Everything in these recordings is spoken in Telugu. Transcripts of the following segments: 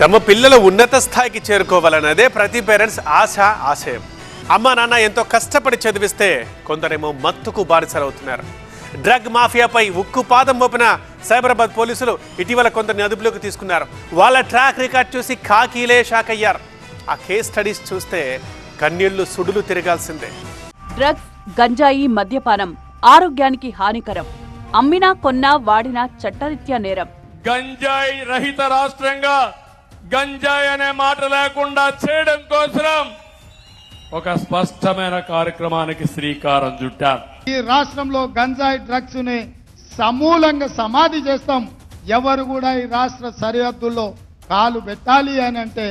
తమ పిల్లలు ఉన్నత స్థాయికి చేరుకోవాలన్నదే ప్రతి పేరెంట్స్ ఆశ ఆశయం. అమ్మా నాన్న ఎంతో కష్టపడి చదివిస్తే కొందరేమో మత్తుకు బానిసలవుతున్నారు. డ్రగ్ మాఫియాపై ఉక్కు పాదం మోపిన సైబరాబాద్ పోలీసులు ఇటీవల కొందరిని అదుపులోకి తీసుకున్నారు. వాళ్ళ ట్రాక్ రికార్డ్ చూసి కాకీలే షాక్ అయ్యారు. ఆ కేస్ స్టడీస్ చూస్తే కన్నీళ్ళు సుడులు తిరగాల్సిందే. డ్రగ్స్ గంజాయి మద్యపానం ఆరోగ్యానికి హానికరం. అమ్మినా కొన్నా వాడినా చట్టరీత్యా నేరం. గంజాయి రహిత రాష్ట్రంగా గంజాయి అనే మాట లేకుండా చేయడం కోసం ఒక స్పష్టమైన కార్యక్రమానికి శ్రీకారం చుట్టారు ఈ రాష్ట్రంలో గంజాయి డ్రగ్స్ని సమూలంగా సమాధి చేస్తాం. ఎవరు కూడా ఈ రాష్ట్ర సరిహద్దుల్లో కాలు పెట్టాలి అని అంటే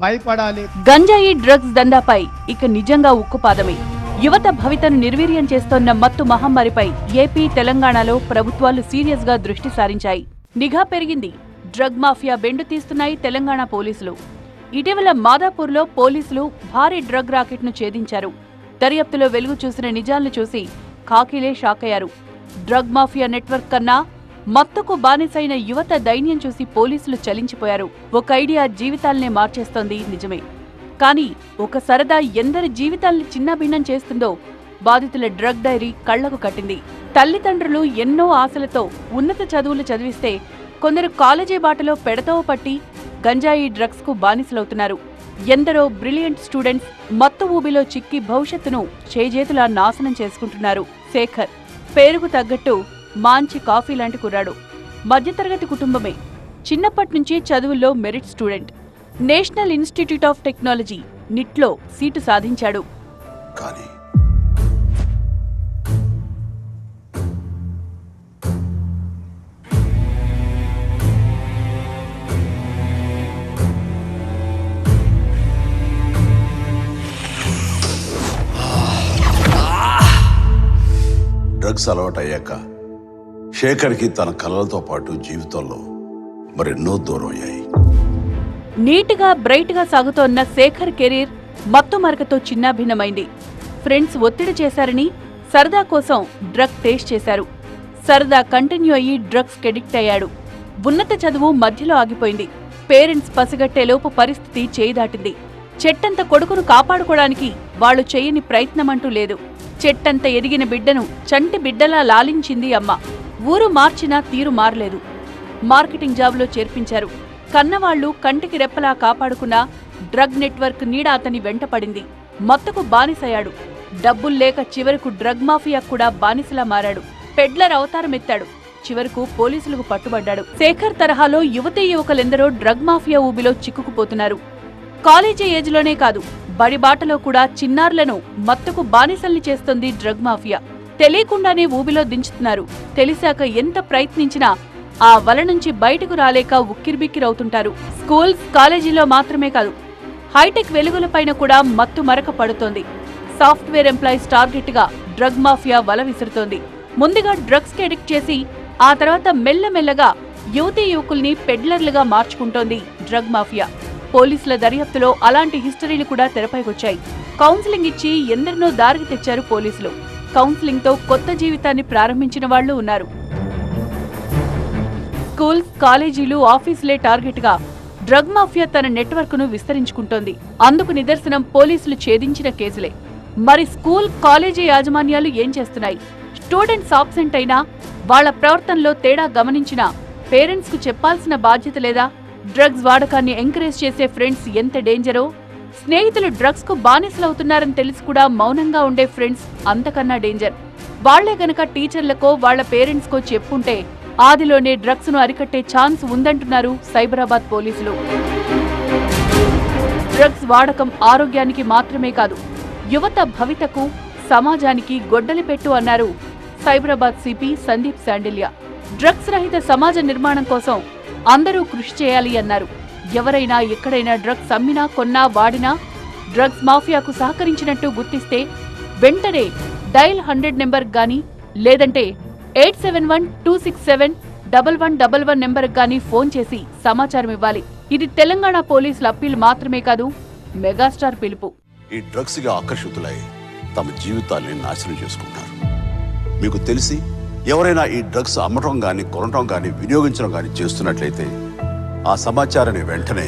భయపడాలి. గంజాయి డ్రగ్స్ దందాపై ఇక నిజంగా ఉక్కుపాదమే. యువత భవితను నిర్వీర్యం చేస్తోన్న మత్తు మహమ్మారిపై ఏపీ తెలంగాణలో ప్రభుత్వాలు సీరియస్గా దృష్టి సారించాయి. నిఘా పెరిగింది. డ్రగ్ మాఫియా బెండు తీస్తున్నాయి తెలంగాణ పోలీసులు. ఇటీవల మాదాపూర్లో పోలీసులు భారీ డ్రగ్ రాకెట్ను ఛేదించారు. దర్యాప్తులో వెలుగు చూసిన నిజాలను చూసి కాకిలే షాక్ అయ్యారు డ్రగ్ మాఫియా నెట్వర్క్ కన్నా మత్తుకు బానిసైన యువత దైన్యం చూసి పోలీసులు చలించిపోయారు. ఒక ఐడియా జీవితాల్నే మార్చేస్తోంది నిజమే. కానీ ఒక సరదా ఎందరి జీవితాల్ని చిన్నభిన్నం చేస్తుందో బాధితుల డ్రగ్ డైరీ కళ్ళకు కట్టింది. తల్లిదండ్రులు ఎన్నో ఆశలతో ఉన్నత చదువులు చదివిస్తే కొందరు కాలేజీ బాటలో పెడతవ పట్టి గంజాయి డ్రగ్స్కు బానిసలవుతున్నారు. ఎందరో బ్రిలియంట్ స్టూడెంట్స్ మత్తు ఊబిలో చిక్కి భవిష్యత్తును చేజేతులా నాశనం చేసుకుంటున్నారు. శేఖర్ పేరుకు తగ్గట్టు మాంచి కాఫీ లాంటి కుర్రాడు. మధ్యతరగతి కుటుంబమే. చిన్నప్పటి నుంచి చదువుల్లో merit student national institute of technology నిట్లో seat సాధించాడు. కానీ డ్రగ్స్ అలవాటయ్యాక శేఖర్కి తన కలలతో పాటు జీవితంలో మరెన్నో దూరం అయ్యాయి. నీట్గా బ్రైట్గా సాగుతోన్న శేఖర్ కెరీర్ మత్తు మరకతో చిన్నాభిన్నమైంది. ఫ్రెండ్స్ ఒత్తిడి చేశారని సరదా కోసం డ్రగ్ టేస్ట్ చేశారు. సరదా కంటిన్యూ అయ్యి డ్రగ్స్ కెడిక్ట్ అయ్యాడు. ఉన్నత చదువు మధ్యలో ఆగిపోయింది. పేరెంట్స్ పసిగట్టేలోపు పరిస్థితి చేయి దాటింది. చెట్టంత కొడుకును కాపాడుకోవడానికి వాళ్ళు చేయని ప్రయత్నమంటూ లేదు. చెట్టంత ఎదిగిన బిడ్డను చంటి బిడ్డలా లాలించింది అమ్మ. ఊరు మార్చినా తీరు మారలేదు. మార్కెటింగ్ జాబ్లో చేర్పించారు. కన్నవాళ్ళు కంటికి రెప్పలా కాపాడుకున్న డ్రగ్ నెట్వర్క్ నీడ అతని వెంటపడింది మత్తుకు బానిసయ్యాడు. డబ్బుల్లేక చివరకు డ్రగ్ మాఫియా కూడా బానిసలా మారాడు. పెడ్లర్ అవతారమెత్తాడు. చివరకు పోలీసులకు పట్టుబడ్డాడు. శేఖర్ తరహాలో యువతీ యువకులెందరో డ్రగ్ మాఫియా ఊబిలో చిక్కుకుపోతున్నారు. కాలేజీ ఏజ్లోనే కాదు బడిబాటలో కూడా చిన్నారులను మత్తుకు బానిసల్ని చేస్తుంది డ్రగ్ మాఫియా. తెలియకుండానే ఊబిలో దించుతున్నారు. తెలిసాక ఎంత ప్రయత్నించినా ఆ వల నుంచి బయటకు రాలేక ఉక్కిరిబిక్కిరవుతుంటారు. స్కూల్స్ కాలేజీలో మాత్రమే కాదు హైటెక్ వెలుగులపైన కూడా మత్తు మరక పడుతోంది. సాఫ్ట్వేర్ ఎంప్లాయీస్ టార్గెట్గా డ్రగ్ మాఫియా వల విసురుతోంది. ముందుగా డ్రగ్స్కి అడిక్ట్ చేసి ఆ తర్వాత మెల్లమెల్లగా యువతీ యువకుల్ని పెడ్లర్లుగా మార్చుకుంటోంది డ్రగ్ మాఫియా. పోలీసుల దర్యాప్తులో అలాంటి హిస్టరీలు కూడా తెరపైకొచ్చాయి. కౌన్సిలింగ్ ఇచ్చి ఎందరినో దారికి తెచ్చారు పోలీసులు. కౌన్సిలింగ్తో కొత్త జీవితాన్ని ప్రారంభించిన వాళ్ళు ఉన్నారు. స్కూల్స్ కాలేజీలు ఆఫీసులే టార్గెట్గా డ్రగ్ మాఫియా తన నెట్వర్క్ను విస్తరించుకుంటోంది. అందుకు నిదర్శనం పోలీసులు ఛేదించిన కేసులే. మరి స్కూల్ కాలేజీ యాజమాన్యాలు ఏం చేస్తున్నాయి? స్టూడెంట్స్ ఆబ్సెంట్ అయినా వాళ్ళ ప్రవర్తనలో తేడా గమనించినా పేరెంట్స్కు చెప్పాల్సిన బాధ్యత లేదా? డ్రగ్స్ వాడకాన్ని ఎంకరేజ్ చేసే ఫ్రెండ్స్ ఎంత డేంజరో? స్నేహితులు డ్రగ్స్కు బానిసలవుతున్నారని తెలిసి కూడా మౌనంగా ఉండే ఫ్రెండ్స్ అంతకన్నా డేంజర్. వాళ్ళే గనక టీచర్లకో వాళ్ళ పేరెంట్స్ కో చెప్పుంటే ఆదిలోనే డ్రగ్స్ను అరికట్టే ఛాన్స్ ఉందంటున్నారు సైబరాబాద్ పోలీసులు. డ్రగ్స్ వాడకం ఆరోగ్యానికి మాత్రమే కాదు యువత భవితకు సమాజానికి గొడ్డలి పెట్టు అన్నారు సైబరాబాద్ సిపి సందీప్ శాండిల్య. డ్రగ్స్ రహిత సమాజ నిర్మాణం కోసం అందరూ కృషి చేయాలి అన్నారు. ఎవరైనా ఎక్కడైనా డ్రగ్స్ అమ్మినా కొన్నా వాడినా డ్రగ్స్ మాఫియాకు సహకరించినట్టు గుర్తిస్తే వెంటనే డైల్ హండ్రెడ్ నెంబర్ గాని లేదంటే eight seven one two six seven double one double one number గాని ఫోన్ చేసి సమాచారం ఇవ్వాలి. ఇది తెలంగాణ పోలీసుల అప్పీల్ మాత్రమే కాదు మెగాస్టార్ పిలుపు. ఈ డ్రగ్స్గా ఆకర్షితులై తమ జీవితాల్ని నాశనం చేసుకుంటారు మీకు తెలిసి ఎవరైనా ఈ డ్రగ్స్ అమ్మటం కానీ కొనటం కానీ వినియోగించడం కానీ చేస్తున్నట్లయితే ఆ సమాచారాన్ని వెంటనే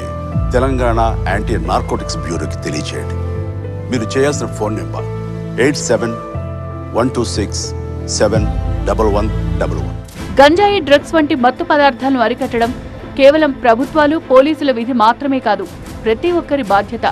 తెలంగాణ యాంటీ నార్కోటిక్స్ బ్యూరోకి తెలియచేయండి. మీరు చేయాల్సిన phone number eight seven one two six seven double one double one. గంజాయి డ్రగ్స్ వంటి మత్తు పదార్థాలను అరికట్టడం కేవలం ప్రభుత్వాలు పోలీసుల విధి మాత్రమే కాదు ప్రతి ఒక్కరి బాధ్యత.